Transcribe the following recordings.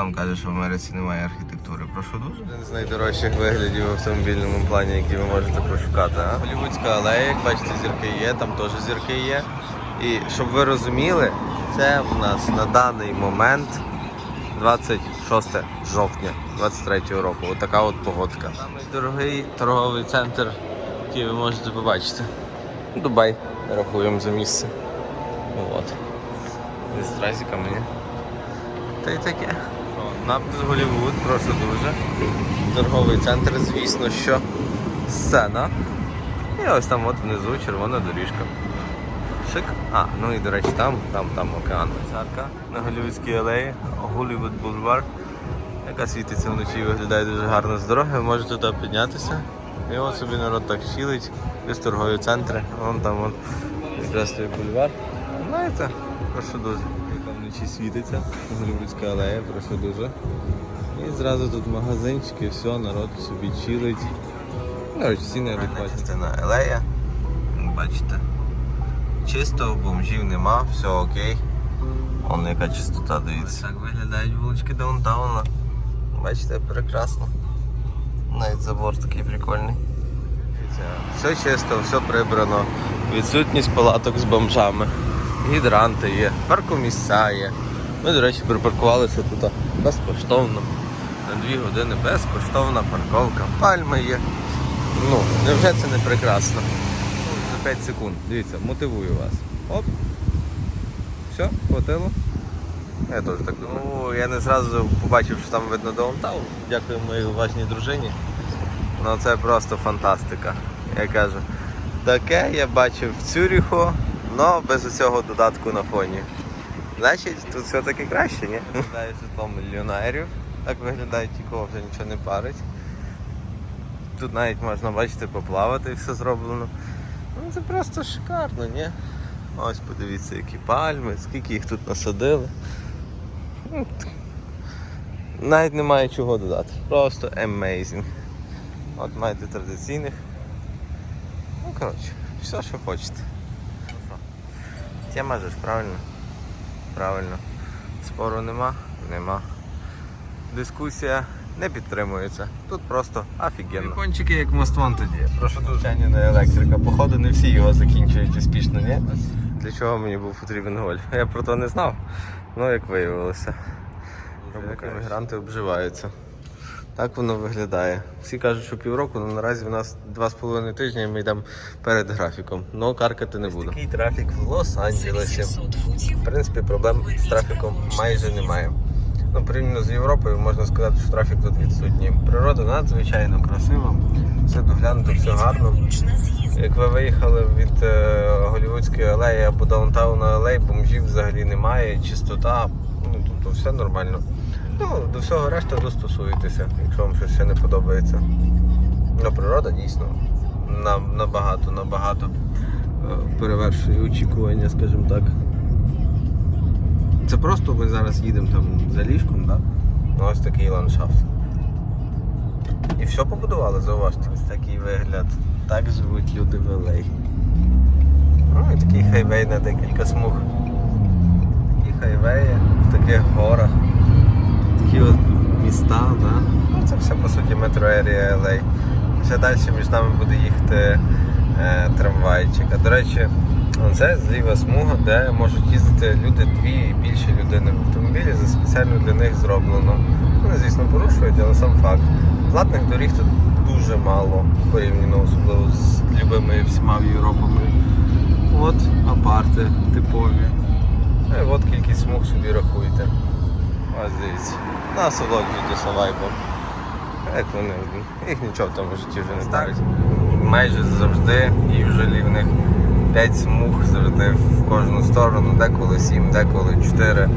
там каже, що в Америці немає архітектури. Прошу дуже. Один з найдорожчих виглядів в автомобільному плані, які ви можете пошукати. Голівудська алея, як бачите, зірки є, там теж зірки є. І щоб ви розуміли, це в нас на даний момент 26 жовтня 23 року. Ось така от погодка. Самий дорогий торговий центр, який ви можете побачити. Дубай рахуємо за місце. От. Зі стразиками, ні? Та й таке. Напис Голівуд, просто дуже. Торговий центр, звісно, що сцена. І ось там от внизу червона доріжка. Шик. А, ну і до речі, там, там, там океан. Арка на Голівудській алеї, Голівуд Бульвар, яка світиться вночі і виглядає дуже гарно з дороги. Ви можете туди піднятися. І от собі народ так щілить, без торгові центри. Вон там вон, якраз той бульвар. Знаєте, прошу дуже. Вночі світиться, Голівудська алея, прошу дуже. І зразу тут магазинчики, все, народ собі чилить. Ну, ціни адекватні. Частина алея, бачите. Чисто, бомжів нема, все окей. Вон яка чистота, дивіться. Так виглядають вулички даунтауна. Бачите, прекрасно. Навіть забор такий прикольний. Все чисто, все прибрано. Відсутність палаток з бомжами. Гідранти є, паркомісця є. Ми, до речі, припаркувалися тут безкоштовно. На дві години безкоштовна парковка. Пальми є. Ну, невже це не прекрасно? За 5 секунд. Дивіться, мотивую вас. Оп. Все, хватило. Я теж так думаю. Ну, я не зразу побачив, що там видно даунтаун. Дякую моїй уважній дружині. Ну це просто фантастика. Я кажу. Таке я бачив в Цюріху, але без цього додатку на фоні. Значить, тут все-таки краще, ні? Виглядає житло мільйонерів. Так виглядає ті, кого вже нічого не парить. Тут навіть можна бачити поплавати, все зроблено. Ну це просто шикарно, ні? Ось подивіться, які пальми, скільки їх тут насадили. Ну, Навіть немає чого додати. Просто amazing. От маєте традиційних. Ну коротше, все, що хочете. Тема же ж правильно? Правильно. Спору нема? Нема. Дискусія не підтримується. Тут просто офігенно. Кончики як моствон тоді. Прошу дуже на електрика. Походу не всі його закінчують успішно, ні? Для чого мені був потрібен гольф? Я про то не знав. Ну як виявилося. Як іммігранти обживаються. Так воно виглядає. Всі кажуть, що півроку, але наразі в нас два з половиною тижні і ми йдемо перед графіком. Ну каркати не буду. Такий трафік в Лос-Анджелесі. В принципі, проблем з трафіком майже немає. Ну, порівняно з Європою, можна сказати, що трафік тут відсутній. Природа надзвичайно красива, все доглянуто, все гарно. Як ви виїхали від е, Голівудської алеї або даунтауна алеї, бомжів взагалі немає, чистота, ну тобто все нормально. Ну, до всього решта достосуєтеся, якщо вам щось ще не подобається. Ну, природа дійсно на- набагато, набагато е, перевершує очікування, скажімо так. Це просто ми зараз їдемо там за ліжком, да? Ну, ось такий ландшафт. І все побудували, зауважте. Ось такий вигляд. Так живуть люди в Елей. Ну і такий хайвей на декілька смуг. Такі хайвеї в таких горах. Такі міста, да? Ну це все по суті метро Ерія Елей. Ще далі між нами буде їхати е, трамвайчик. А до речі, це зліва смуга, де можуть їздити люди дві і більше людини в автомобілі, за спеціально для них зроблено. Вони, звісно, порушують, але сам факт. Платних доріг тут дуже мало, порівняно особливо з любими всіма Європами. От апарти типові. Ну і от кількість смуг собі рахуйте. Ось дивіться. Насолоджуйтеся вайбом. Як вони, їх нічого в тому житті вже не старить. Майже завжди, і в них 5 смуг завжди в кожну сторону, деколи 7, деколи 4.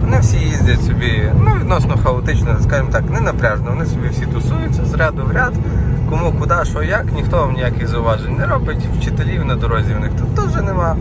Вони всі їздять собі, ну, відносно хаотично, скажімо так, не напряжно. Вони собі всі тусуються з ряду в ряд. Кому куди, що як, ніхто вам ніяких зауважень не робить. Вчителів на дорозі в них тут теж нема.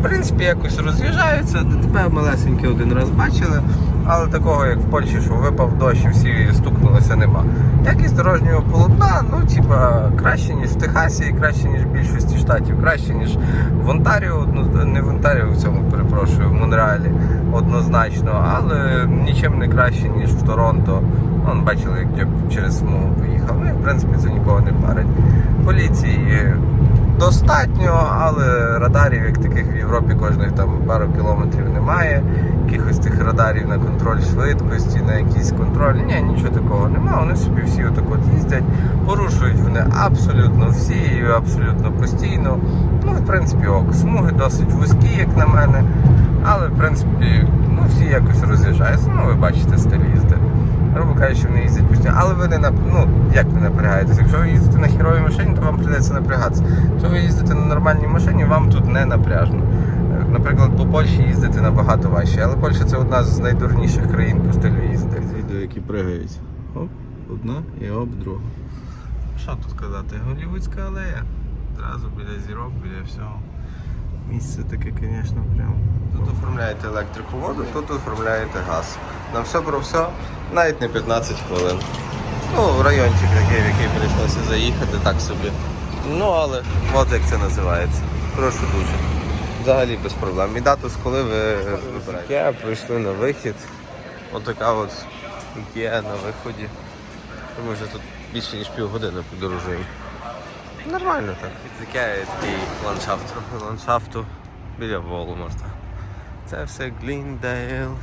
В принципі, якось роз'їжджаються. ДТП малесеньке один раз бачили, але такого, як в Польщі, що випав дощ і всі стукнулися, нема. Якість дорожнього полотна, ну, типа, краще, ніж в Техасі, краще, ніж в більшості штатів, краще, ніж в Онтаріо, не в Онтаріо, в цьому перепрошую, в Монреалі однозначно, але нічим не краще, ніж в Торонто. Вон бачили, як Джеб через смугу поїхав. Ну, і, в принципі, це нікого не парить. Поліції достатньо, але радарів, як таких в Європі, кожних там пару кілометрів немає. Якихось тих радарів на контроль швидкості, на якийсь контроль. Ні, нічого такого немає. Вони собі всі отак от їздять, порушують вони абсолютно всі, і абсолютно постійно. Ну, в принципі, ок. Смуги досить вузькі, як на мене. Але в принципі, ну всі якось роз'їжджаються. Ну, ви бачите, стиль їзди. Грубо кажучи, вони їздять постійно. Але ви не ну, як не напрягаєтесь? Якщо ви їздите на хіровій машині, то вам прийдеться напрягатися. Якщо ви їздите на нормальній машині, вам тут не напряжно. Е, Наприклад, по Польщі їздити набагато важче, але Польща це одна з найдурніших країн по стилю їзди. Відео, які пригають. Оп, одна і оп, друга. Що тут казати? Голівудська алея. Зразу біля зірок, біля всього. Місце таке, звісно, прям. Тут оформляєте електрику воду, тут оформляєте газ. На все про все, навіть не 15 хвилин. Ну, райончик такий, в який прийшлося заїхати, так собі. Ну, але от як це називається. Прошу дуже. Взагалі без проблем. І дату, з коли ви вибираєте. Ікеа прийшли на вихід. Отака от Ікеа на виході. Ми вже тут більше ніж півгодини подорожуємо. Нормально так. Відтікає такий ландшафт ландшафту біля Волмарта. Це все Гліндейл.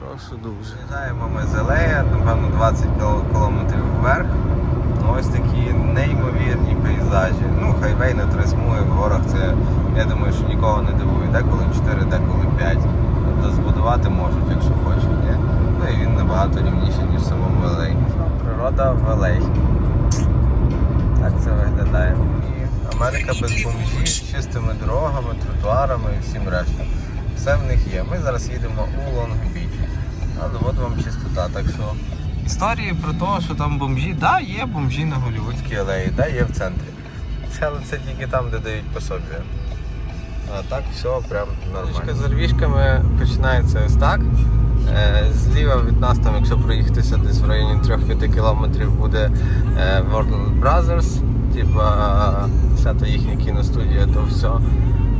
Прошу дуже. Їжджаємо ми з Елея, напевно 20 кіл- кілометрів вверх. Ну, Ось такі неймовірні пейзажі. Ну, хайвей на три смуги в горах це, я думаю, що нікого не дивує. Деколи 4, деколи 5. Тобто збудувати можуть, якщо хочуть. Ні? Ну і він набагато рівніший, ніж в самому Елей. Природа в Елей. Так це виглядає. І Америка без бомжів, з чистими дорогами, тротуарами і всім решта. Все в них є. Ми зараз їдемо у Лонг-Біч. Але от вам чистота, так що. Історії про те, що там бомжі, да, є бомжі на Голлівудській алеї, да, є в центрі. Це, але це тільки там, де дають пособі. А так все прям нормально. з орвішками починається ось так. Е, Зліва від нас, там, якщо проїхатися десь в районі 3-5 кілометрів, буде е, Warner Brothers, типа вся та їхня кіностудія, то все.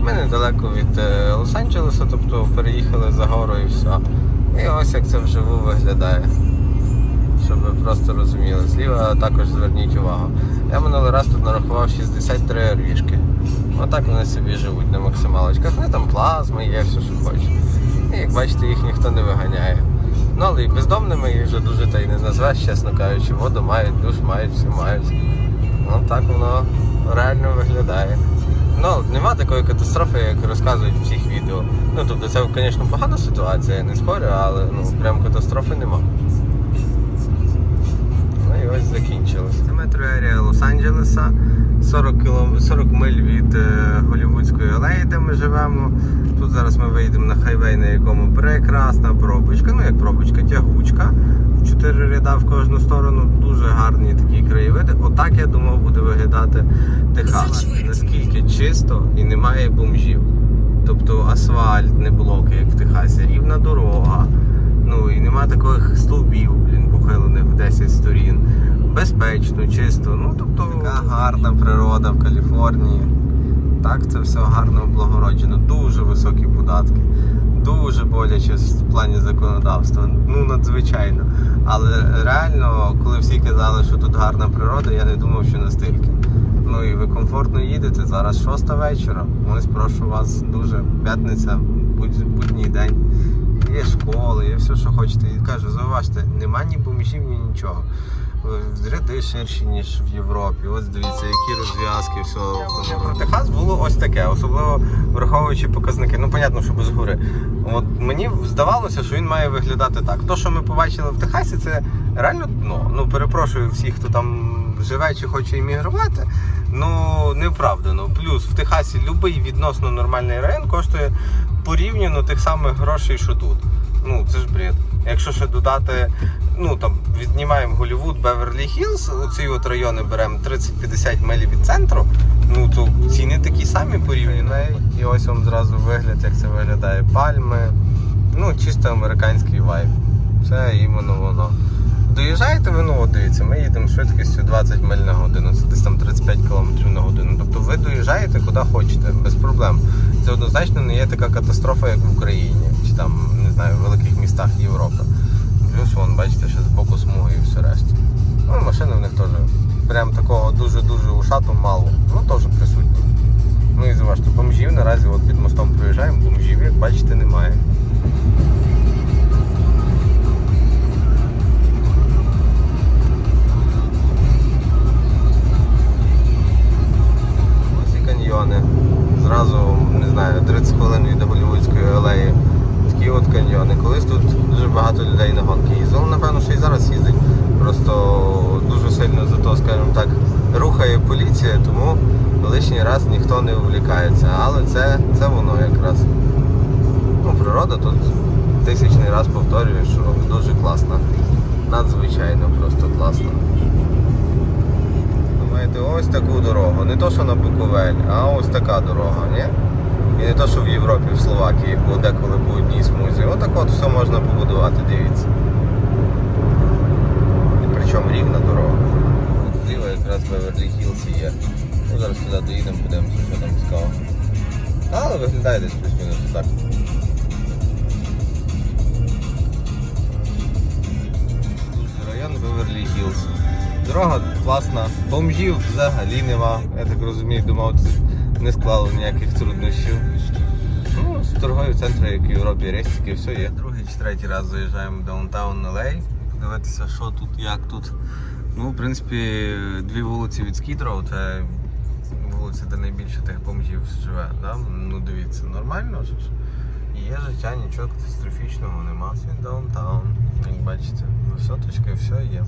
Ми недалеко від е, Лос-Анджелеса, тобто переїхали за гору і все. І ось як це вживу виглядає. Щоб ви просто розуміли. Зліва також зверніть увагу. Я минулий раз тут нарахував 63 орвішки. Отак вони собі живуть на максималочках. Вони там плазми є, все, що хочеш. І як бачите, їх ніхто не виганяє. Ну але і бездомними їх вже дуже та й не назвеш, чесно кажучи. Воду мають, душ мають, все мають. Ну так воно реально виглядає. Ну, нема такої катастрофи, як розказують в всіх відео. Ну тобто це, звісно, погана ситуація, я не спорю, але ну прям катастрофи нема. І ось закінчилось. Це метроерія Лос-Анджелеса, 40, кілом... 40 миль від е, Голлівудської алеї, де ми живемо. Тут зараз ми вийдемо на хайвей, на якому прекрасна пробочка, ну як пробочка, тягучка. В чотири ряда в кожну сторону. Дуже гарні такі краєвиди. Отак я думав буде виглядати Техас. Наскільки чисто і немає бомжів. Тобто асфальт, не блоки, як в Техасі, рівна дорога. Ну і нема таких стовбів, блін, похилених в 10 сторін. Безпечно, чисто. Ну тобто така гарна природа в Каліфорнії. Так, це все гарно облагороджено. Дуже високі податки. Дуже боляче в плані законодавства. Ну, надзвичайно. Але реально, коли всі казали, що тут гарна природа, я не думав, що настільки. Ну і ви комфортно їдете. Зараз шоста вечора. Ось прошу вас дуже. П'ятниця, будь, будній день. Є школи, є все, що хочете. І кажу, зауважте, нема ні бомжів, ні нічого. Ряди ширші, ніж в Європі. Ось дивіться, які розв'язки, все. Техас було ось таке, особливо враховуючи показники. Ну, понятно, що без гори. От мені здавалося, що він має виглядати так. То, що ми побачили в Техасі, це реально дно. Ну, перепрошую всіх, хто там живе чи хоче іммігрувати. Ну, неправдано. Плюс в Техасі будь-який відносно нормальний район коштує порівняно тих самих грошей, що тут. Ну, це ж бред. Якщо ще додати ну там віднімаємо Голівуд, Беверлі Хіллз, оці от райони беремо 30-50 миль від центру, ну то ціни такі самі порівняно. І ось вам зразу вигляд, як це виглядає. Пальми. Ну, чисто американський вайб. Це іменно воно. Доїжджаєте ви, ну дивіться, ми їдемо швидкістю 20 миль на годину, це десь там 35 км на годину. Тобто ви доїжджаєте куди хочете, без проблем. Це однозначно не є така катастрофа, як в Україні, чи там, не знаю, в великих містах Європи. Плюс, вон, бачите, ще з боку смуги і все решта. Ну, машини в них теж. Прям такого дуже-дуже ушату мало. Ну, теж присутні. Ну і зважте, бомжів наразі от під мостом проїжджаємо, бомжів, як бачите, немає. Ніхто не увлікається. Але це, це воно якраз. Ну, природа тут тисячний раз повторюю, що дуже класна. Надзвичайно просто класно. Ви маєте ось таку дорогу. Не то, що на Буковель, а ось така дорога, ні? І не то, що в Європі, в Словакії, бо деколи по одній смузі. Отак от все можна побудувати, дивіться. І причому рівна дорога. Зліва якраз Беверлі Хіллз і є. Ну, зараз туди доїдемо, подивимося, що там цікаво. Але виглядає десь плюс-мінус так. Район Беверлі Хіллз. Дорога класна, бомжів взагалі нема. Я так розумію, думав, це не склало ніяких труднощів. Ну, з торгові центри, як в Європі, рестики, все є. Другий чи третій раз заїжджаємо в даунтаун LA. Подивитися, що тут, як тут. Ну, в принципі, дві вулиці від Скідроу, це вулиця, де найбільше тих бомжів живе. Да? Ну дивіться, нормально ж. Є життя, нічого катастрофічного нема. Він даунтаун, як бачите, висоточка і все є.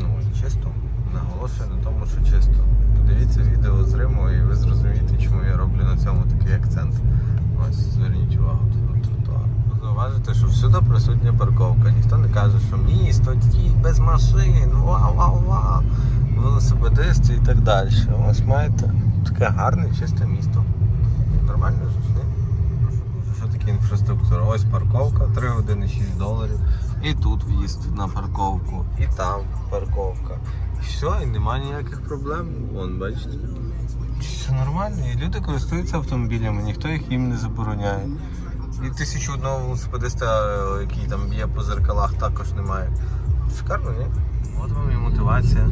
Ну чисто. Наголошую на тому, що чисто. Подивіться відео з Риму і ви зрозумієте, чому я роблю на цьому такий акцент. Ось зверніть увагу на тротуар. Зауважите, що всюди присутня парковка. Ніхто не каже, що місто їдь без машин, вау, вау, вау. Велосипедисти і так далі. Ось маєте таке гарне, чисте місто. Нормально ж. Що таке інфраструктура? Ось парковка, 3 години 6 доларів. І тут в'їзд на парковку, і там парковка. І все, і немає ніяких проблем. Вон, бачите. Все нормально. І люди користуються автомобілями, ніхто їх їм не забороняє. І тисячу одного велосипедиста, який там б'є по зеркалах, також немає. Шикарно, ні? От вам і мотивація.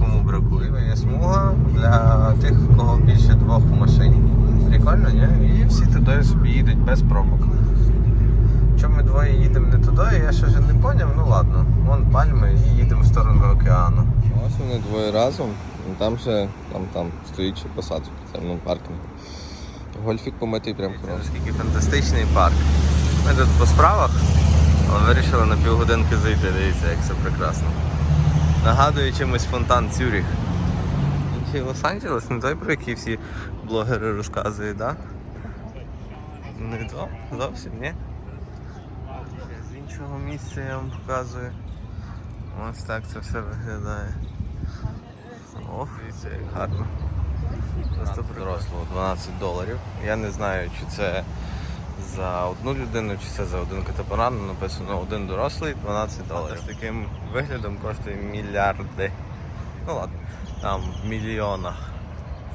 Кому бракує. Є смуга для тих, в кого більше двох машин. Прикольно, ні? І всі туди собі їдуть без пробок. Чому ми двоє їдемо не туди, я ще ж не поняв, ну ладно. Вон пальми і їдемо в сторону океану. Ось вони двоє разом, і там ще там, там стоїть ще посадка, це ну, паркінг. Гольфік помитий прям хороший. Наскільки фантастичний парк. Ми тут по справах, але вирішили на півгодинки зайти, дивіться, як все прекрасно. Нагадує чимось фонтан Цюріх. Інший Лос-Анджелес, не той, про який всі блогери розказують, так? Да? Не то, зовсім, ні? З іншого місця я вам показую. Ось так це все виглядає. Ох, дивіться, як гарно. Просто дорослого 12 доларів. Я не знаю, чи це за одну людину, чи це за один катапаран. Написано один дорослий 12 доларів. З таким виглядом коштує мільярди. Ну ладно, там в мільйонах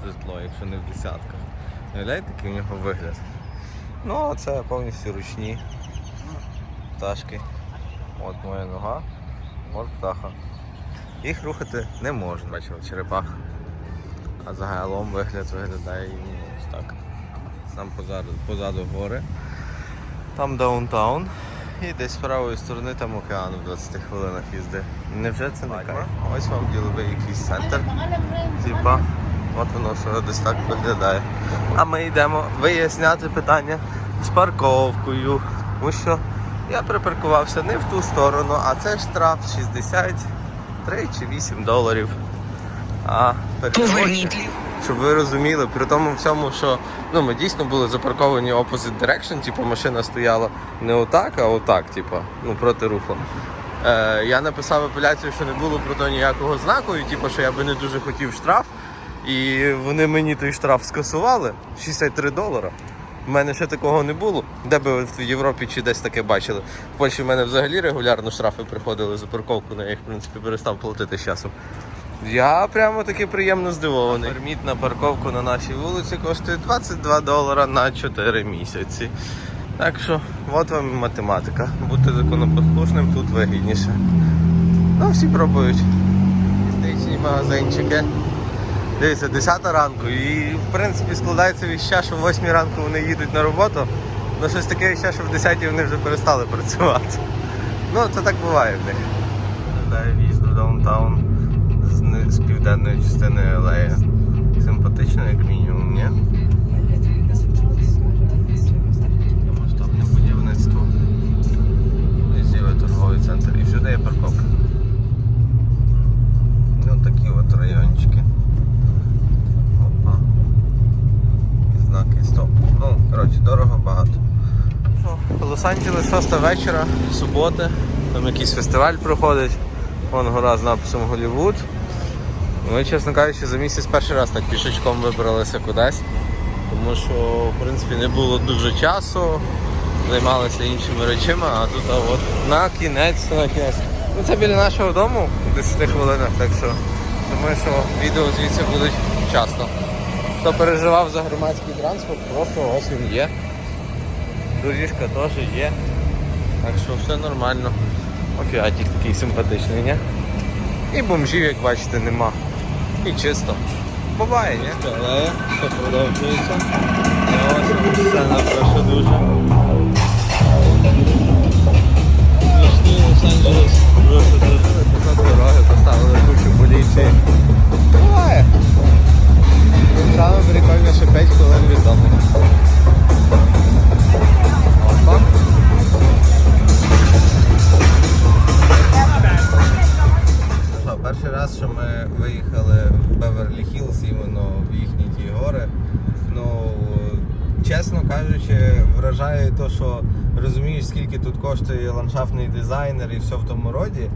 житло, якщо не в десятках. Уявляєте, який у нього вигляд? Ну, а це повністю ручні пташки. От моя нога, от птаха. Їх рухати не можна, бачив, черепах. А загалом вигляд виглядає ну. Там позаду, позаду гори. Там даунтаун. І десь з правої сторони там океан в 20 хвилинах їзди. Невже це не кайф? Ось вам діловий якийсь центр. Типа, от воно все десь так виглядає. А ми йдемо виясняти питання з парковкою. Тому що я припаркувався не в ту сторону, а це штраф 63 чи 8 доларів. А Поверніть. Щоб ви розуміли, при тому всьому, що ну, ми дійсно були запарковані opposite direction, типу машина стояла не отак, а отак, типу, ну, проти руху. Е, я написав апеляцію, що не було про то ніякого знаку, і типу, що я би не дуже хотів штраф. І вони мені той штраф скасували 63 долара. У мене ще такого не було. Де би ви в Європі чи десь таке бачили. В Польщі в мене взагалі регулярно штрафи приходили за парковку, але я їх в принципі перестав платити з часом. Я прямо таки приємно здивований. Перміт на парковку на нашій вулиці коштує 22 долара на 4 місяці. Так що, от вам і математика. Бути законопослушним тут вигідніше. Ну, всі пробують. Містичні магазинчики. Дивіться, 10 ранку і в принципі складається відчуття, що в 8 ранку вони їдуть на роботу, але щось таке відчуття, що в 10 вони вже перестали працювати. Ну, це так буває в них. В'їзд до даунтаун з, південної частини алеї. Симпатично, як мінімум, ні? Масштабне будівництво. Візіве торговий центр. І всюди є парковка. Ну такі от райончики. Опа. І знаки стоп. Ну, коротше, дорого багато. Лос-Анджелес 6 вечора, суботи. Там якийсь фестиваль проходить. Вон гора з написом Голівуд. Ми, чесно кажучи, за місяць перший раз так пішечком вибралися кудись. Тому що, в принципі, не було дуже часу, займалися іншими речами, а тут а от на кінець, на кінець. Ну це біля нашого дому, в 10 хвилинах, так що думаю, що відео звідси будуть часто. Хто переживав за громадський транспорт, просто ось він є. Доріжка теж є. Так що все нормально. Офіатік такий симпатичний, ні? І бомжів, як бачите, нема. І чисто. Буває, ні? Але все продовжується. Ось все напрошу дуже. Лос-Анджелес. Просто дороги поставили кучу поліції. Буває. Дизайнер і все в тому роді.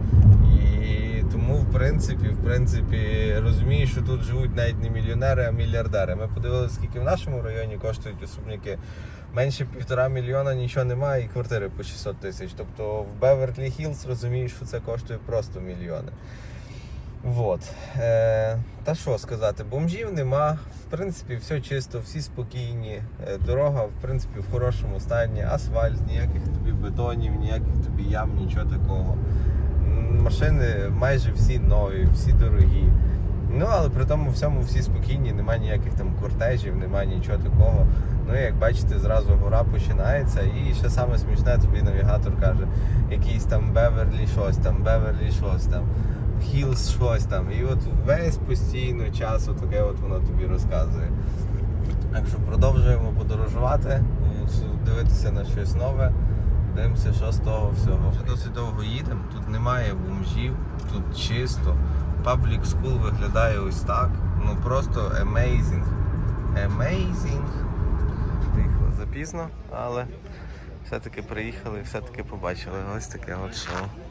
І тому, в принципі, в принципі, розумію, що тут живуть навіть не мільйонери, а мільярдери. Ми подивилися, скільки в нашому районі коштують особняки. Менше півтора мільйона нічого немає, і квартири по 600 тисяч. Тобто в Беверлі Хіллз розумієш, що це коштує просто мільйони. Вот. Е, та що сказати, бомжів нема. В принципі, все чисто, всі спокійні. Е, дорога, в принципі, в хорошому стані, асфальт, ніяких тобі бетонів, ніяких тобі ям, нічого такого. Машини майже всі нові, всі дорогі. Ну, але при тому всьому всі спокійні, немає ніяких там кортежів, немає нічого такого. Ну, як бачите, зразу гора починається. І ще саме смішне, тобі навігатор каже, якийсь там Беверлі щось там, Беверлі щось там. Хілс щось там. І от весь постійно часу таке от воно тобі розказує. Так що продовжуємо подорожувати, е, дивитися на щось нове. Дивимося, що з того всього. Вже досить довго їдемо, тут немає бомжів, тут чисто. Public School виглядає ось так. Ну просто amazing. Amazing. Приїхали запізно, але все-таки приїхали все-таки побачили ось таке от шоу.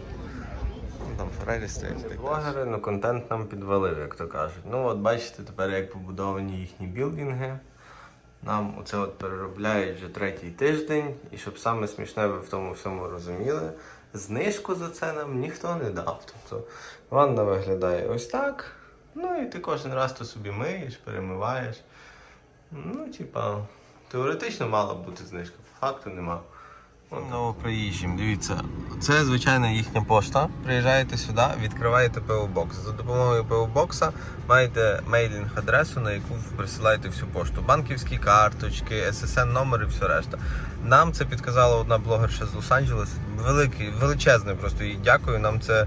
Там Феррарі стоять. Блогери, ну контент нам підвалив, як то кажуть. Ну от бачите тепер, як побудовані їхні білдинги. Нам оце от переробляють вже третій тиждень, і щоб саме смішне ви в тому всьому розуміли, знижку за це нам ніхто не дав. Тобто ванна виглядає ось так. Ну і ти кожен раз то собі миєш, перемиваєш. Ну, типа, теоретично мала бути знижка, по факту нема. Новоприїжджим, дивіться, це звичайна їхня пошта. Приїжджаєте сюди, відкриваєте ПО-бокс. За допомогою ПО-бокса маєте мейлінг адресу, на яку присилаєте всю пошту. Банківські карточки, SSN номер і все решта. Нам це підказала одна блогерша з Лос-Анджелес. Великий, величезне просто їй дякую. Нам це,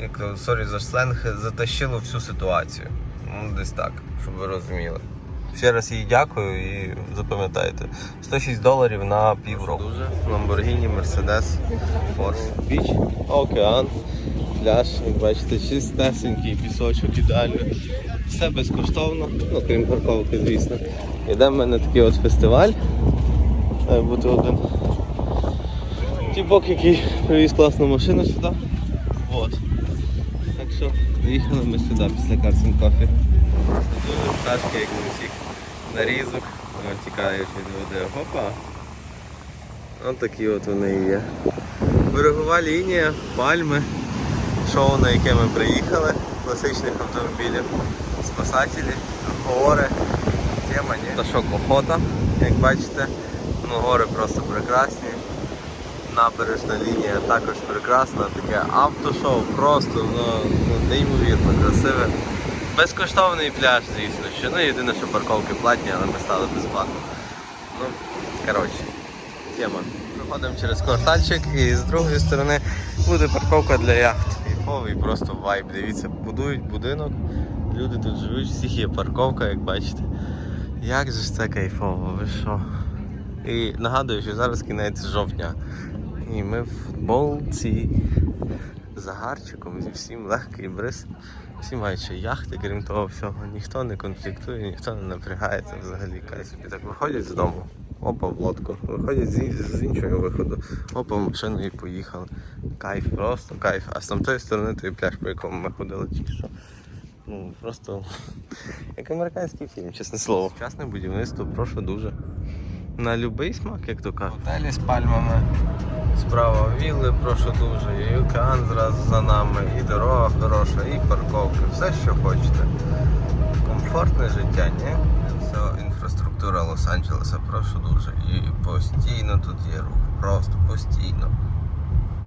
як сорі за сленг, затащило всю ситуацію. Ну, десь так, щоб ви розуміли. Ще раз їй дякую і запам'ятайте. 106 доларів на півроку. Дуже. Lamborghini, Mercedes, Porsche. Біч, океан, пляж, як бачите, чистесенький пісочок ідеально. Все безкоштовно, ну парковки, звісно. Іде в мене такий от фестиваль. Має бути один. Тіпок, який привіз класну машину сюди. Вот. Так що приїхали ми сюди після Карсен Кофі. Дуже пташки, як у всіх нарізок, тікають від води. Опа. Ось такі от вони і є. Берегова лінія, пальми, шоу, на яке ми приїхали, класичних автомобілів, спасателі, гори, тема, ні? Пташок охота, як бачите, ну гори просто прекрасні. Набережна лінія також прекрасна, таке автошоу, просто ну, ну, неймовірно красиве. Безкоштовний пляж, звісно, що ну єдине, що парковки платні, але ми стали безплатно. Ну, коротше, тема. Проходимо через квартальчик і з другої сторони буде парковка для яхт. Кайфовий просто вайб. Дивіться, будують будинок, люди тут живуть, всіх є парковка, як бачите. Як же ж це кайфово, ви що? І нагадую, що зараз кінець жовтня. І ми в футболці загарчиком, зі всім легкий бриз. Всі мають ще яхти, крім того всього. Ніхто не конфліктує, ніхто не напрягається взагалі. Кай собі так виходять з дому, опа в лодку. Виходять з, з іншого виходу, опа в машину і поїхали. Кайф, просто кайф. А з тамтої сторони той пляж, по якому ми ходили тільки що. Ну, просто як американський фільм, чесне слово. Сучасне будівництво, прошу дуже. На будь-який смак, як то кажуть. Готелі з пальмами. Справа вілли, прошу дуже, і океан зразу за нами, і дорога хороша, і парковки, все, що хочете. Комфортне життя, ні? Все, інфраструктура Лос-Анджелеса, прошу дуже. І постійно тут є рух, просто постійно.